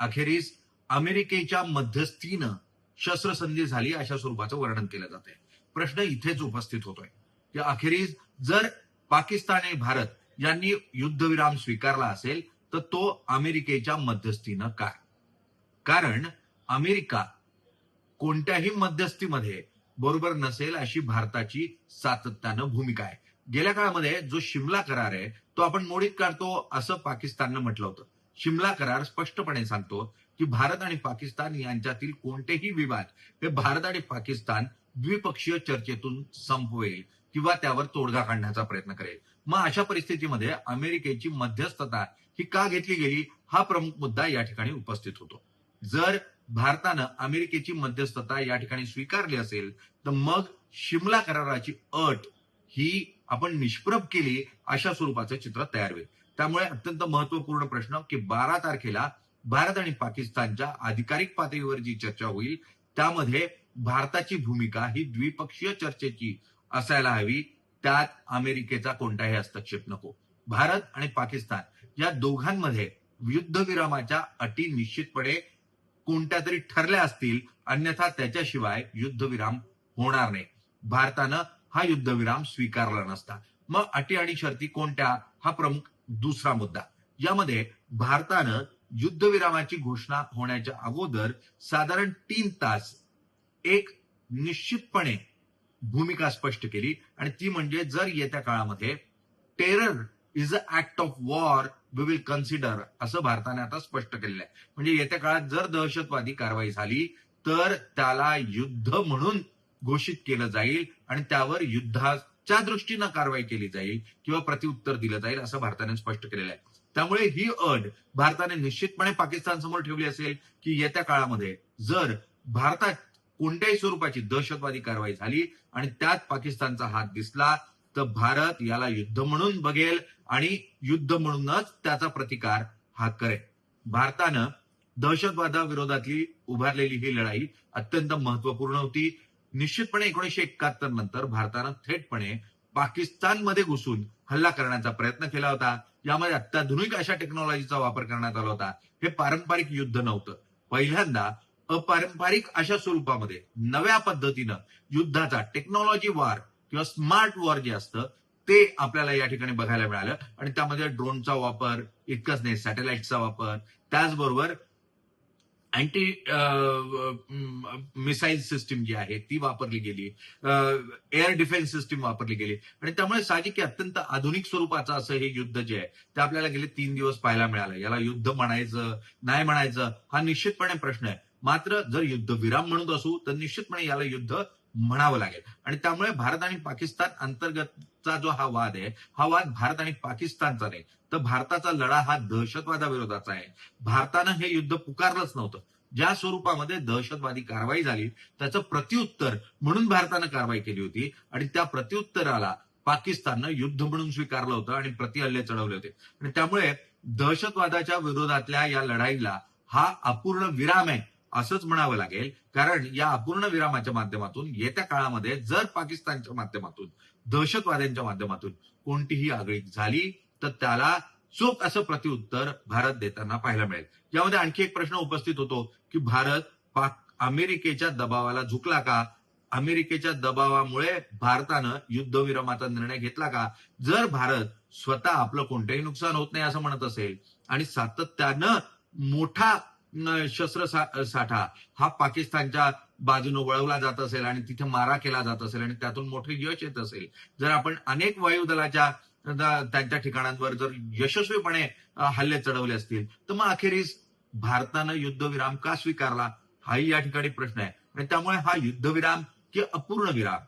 अखेरीस अमेरिकेच्या मध्यस्थीनं शस्त्रसंधी झाली अशा स्वरूपाचं वर्णन केलं जात आहे प्रश्न इथेच उपस्थित होतोय. की अखेरीस जर पाकिस्तान आणि भारत यांनी युद्धविराम स्वीकारला असेल तर तो अमेरिकेच्या मध्यस्थीनं काय कारण अमेरिका कोणत्याही मध्यस्थीमध्ये बरोबर नसेल अशी भारताची सातत्यानं भूमिका आहे. गेल्या काळामध्ये जो शिमला करार आहे तो आपण मोडीत काढतो असं पाकिस्ताननं म्हटलं होतं. शिमला करार स्पष्टपणे सांगतो की भारत आणि पाकिस्तान यांच्यातील कोणतेही विवाद हे भारत आणि पाकिस्तान द्विपक्षीय चर्चेतून संपवेल किंवा त्यावर तोडगा काढण्याचा प्रयत्न करेल. मग अशा परिस्थितीमध्ये अमेरिकेची मध्यस्थता ही का घेतली गेली? हा प्रमुख मुद्दा या ठिकाणी उपस्थित होतो. जर भारतानं अमेरिकेची मध्यस्थता या ठिकाणी स्वीकारली असेल तर मग शिमला कराराची अट ही आपण निष्प्रभ केली अशा स्वरूपाचं चित्र तयार होईल. त्यामुळे अत्यंत महत्त्वपूर्ण प्रश्न की बारा तारखेला भारत आणि पाकिस्तानच्या अधिकारिक पातळीवर जी चर्चा होईल त्यामध्ये भारताची भूमिका ही द्विपक्षीय चर्चेची असायला हवी. त्यात अमेरिकेचा कोणताही हस्तक्षेप नको. भारत आणि पाकिस्तान या दोघांमध्ये युद्धविरामाच्या अटी निश्चितपणे कोणत्या तरी ठरल्या असतील अन्यथा त्याच्याशिवाय युद्धविराम होणार नाही. भारतानं हा युद्धविराम स्वीकारला नसता. मग अटी आणि शर्ती कोणत्या? हा प्रमुख दुसरा मुद्दा. यामध्ये भारतानं युद्धविरामाची घोषणा होण्याच्या अगोदर साधारण तीन तास एक निश्चितपणे भूमिका स्पष्ट केली. आणि ती म्हणजे जर येत्या काळामध्ये terror is a act of war we will consider असं भारताने आता स्पष्ट केलेलं आहे. म्हणजे येत्या काळात जर दहशतवादी कारवाई झाली तर त्याला युद्ध म्हणून घोषित केलं जाईल आणि त्यावर युद्धा त्या दृष्टीनं कारवाई केली जाईल किंवा प्रतिउत्तर दिलं जाईल असं भारताने स्पष्ट केलेलं आहे. त्यामुळे ही अट भारताने निश्चितपणे पाकिस्तान समोर ठेवली असेल की येत्या काळामध्ये जर भारतात कोणत्याही स्वरूपाची दहशतवादी कारवाई झाली आणि त्यात पाकिस्तानचा हात दिसला तर भारत याला युद्ध म्हणून बघेल आणि युद्ध म्हणूनच त्याचा प्रतिकार हा करेल. भारतानं दहशतवादाविरोधातली उभारलेली ही लढाई अत्यंत महत्त्वपूर्ण होती. निश्चितपणे एकोणीशे एकाहत्तर नंतर भारतानं थेटपणे पाकिस्तानमध्ये घुसून हल्ला करण्याचा प्रयत्न केला होता. यामध्ये अत्याधुनिक अशा टेक्नॉलॉजीचा वापर करण्यात आला होता. हे पारंपरिक युद्ध नव्हतं. पहिल्यांदा अपारंपरिक अशा स्वरूपामध्ये नव्या पद्धतीनं युद्धाचा टेक्नॉलॉजी वॉर किंवा स्मार्ट वॉर जे असतं ते आपल्याला या ठिकाणी बघायला मिळालं. आणि त्यामध्ये ड्रोनचा वापर इतकंच नाही सॅटेलाइटचा वापर. त्याचबरोबर अँटी मिसाईल सिस्टीम जी आहे ती वापरली गेली. एअर डिफेन्स सिस्टीम वापरली गेली. आणि त्यामुळे साहजिक अत्यंत आधुनिक स्वरूपाचं असं हे युद्ध जे आहे ते आपल्याला गेले तीन दिवस पाहायला मिळालं. याला युद्ध म्हणायचं नाही म्हणायचं हा निश्चितपणे प्रश्न आहे. मात्र जर युद्ध विराम म्हणत असू तर निश्चितपणे याला युद्ध म्हणावं लागेल. आणि त्यामुळे भारत आणि पाकिस्तान अंतर्गतचा जो हा वाद आहे हा वाद भारत आणि पाकिस्तानचा नाही. तर भारताचा लढा हा दहशतवादाविरोधाचा आहे. भारतानं हे युद्ध पुकारलंच नव्हतं. ज्या स्वरूपामध्ये दहशतवादी कारवाई झाली त्याचं प्रत्युत्तर म्हणून भारतानं कारवाई केली होती आणि त्या प्रत्युत्तराला पाकिस्ताननं युद्ध म्हणून स्वीकारलं होतं आणि प्रतिहल्ले चढवले होते. आणि त्यामुळे दहशतवादाच्या विरोधातल्या या लढाईला हा अपूर्ण विराम आहे. असंच म्हणावं लागेल. कारण या अपूर्ण विरामाच्या माध्यमातून येत्या काळामध्ये जर पाकिस्तानच्या माध्यमातून दहशतवाद्यांच्या माध्यमातून कोणतीही आगळीक झाली तर त्याला चोख असं प्रत्युत्तर भारत देताना पाहायला मिळेल. यामध्ये आणखी एक प्रश्न उपस्थित होतो की भारत पाक अमेरिकेच्या दबावाला झुकला का? अमेरिकेच्या दबावामुळे भारतानं युद्धविरामाचा निर्णय घेतला का? जर भारत स्वतः आपलं कोणतंही नुकसान होत नाही असं म्हणत असेल आणि सातत्यानं मोठा शस्त्र सा- साठा. हा पाकिस्तानच्या बाजूने वळवला जात असेल आणि तिथे मारा केला जात असेल आणि त्यातून मोठे यश येत असेल. जर आपण अनेक वायुदलाच्या त्यांच्या ठिकाणांवर जर यशस्वीपणे हल्ले चढवले असतील तर मग अखेरीस भारतानं युद्धविराम का स्वीकारला? हाही या ठिकाणी प्रश्न आहे. आणि त्यामुळे हा युद्धविराम की अपूर्ण विराम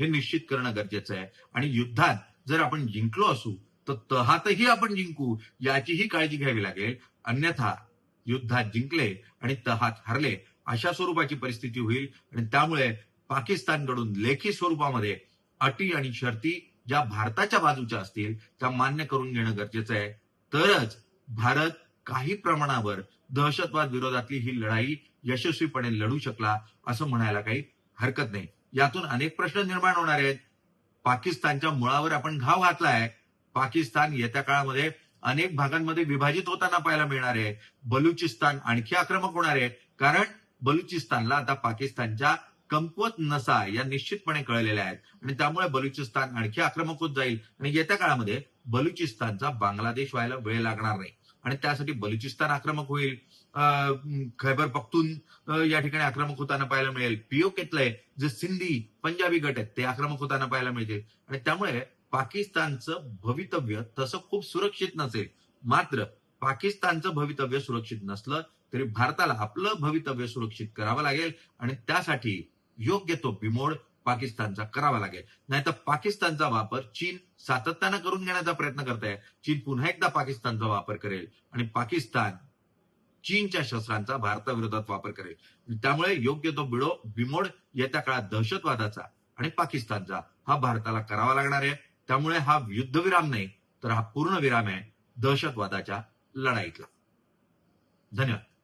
हे निश्चित करणं गरजेचं आहे. आणि युद्धात जर आपण जिंकलो असू तर तहातही आपण जिंकू याचीही काळजी घ्यावी लागेल. अन्यथा युद्धात जिंकले आणि तहात हरले अशा स्वरूपाची परिस्थिती होईल. आणि त्यामुळे पाकिस्तानकडून लेखी स्वरूपामध्ये अटी आणि शर्ती ज्या भारताच्या बाजूच्या असतील त्या मान्य करून घेणं गरजेचं आहे. तरच भारत काही प्रमाणावर दहशतवाद विरोधातली ही लढाई यशस्वीपणे लढू शकला असं म्हणायला काही हरकत नाही. यातून अनेक प्रश्न निर्माण होणार आहेत. पाकिस्तानच्या मुळावर आपण घाव घातलाय. पाकिस्तान येत्या काळामध्ये अनेक भागांमध्ये विभाजित होताना पाहायला मिळणार आहे बलुचिस्तान आणखी आक्रमक होणार आहे. कारण बलुचिस्तानला आता पाकिस्तानच्या कमकुवत नसा या निश्चितपणे कळलेल्या आहेत. आणि त्यामुळे बलुचिस्तान आणखी आक्रमक होत जाईल. आणि येत्या काळामध्ये बलुचिस्तानचा बांगलादेश व्हायला वेळ लागणार नाही. आणि त्यासाठी बलुचिस्तान आक्रमक होईल. अं, खैबर पख्तून या ठिकाणी आक्रमक होताना पाहायला मिळेल. पीओकेतले जे सिंधी पंजाबी गट आहेत ते आक्रमक होताना पाहायला मिळतील. आणि त्यामुळे पाकिस्तानचं भवितव्य तसं खूप सुरक्षित नसेल. मात्र पाकिस्तानचं भवितव्य सुरक्षित नसलं तरी भारताला आपलं भवितव्य सुरक्षित करावं लागेल आणि त्यासाठी योग्य तो बिमोड पाकिस्तानचा करावा लागेल. नाहीतर पाकिस्तानचा वापर चीन सातत्यानं करून घेण्याचा प्रयत्न करत आहे चीन पुन्हा एकदा पाकिस्तानचा वापर करेल आणि पाकिस्तान चीनच्या शस्त्रांचा भारताविरोधात वापर करेल. त्यामुळे योग्य तो बिडो बिमोड येत्या काळात दहशतवादाचा आणि पाकिस्तानचा हा भारताला करावा लागणार आहे. त्यामुळे हा युद्धविराम नाही तर हा पूर्ण विराम आहे दहशतवादाच्या लढाईतला. धन्यवाद.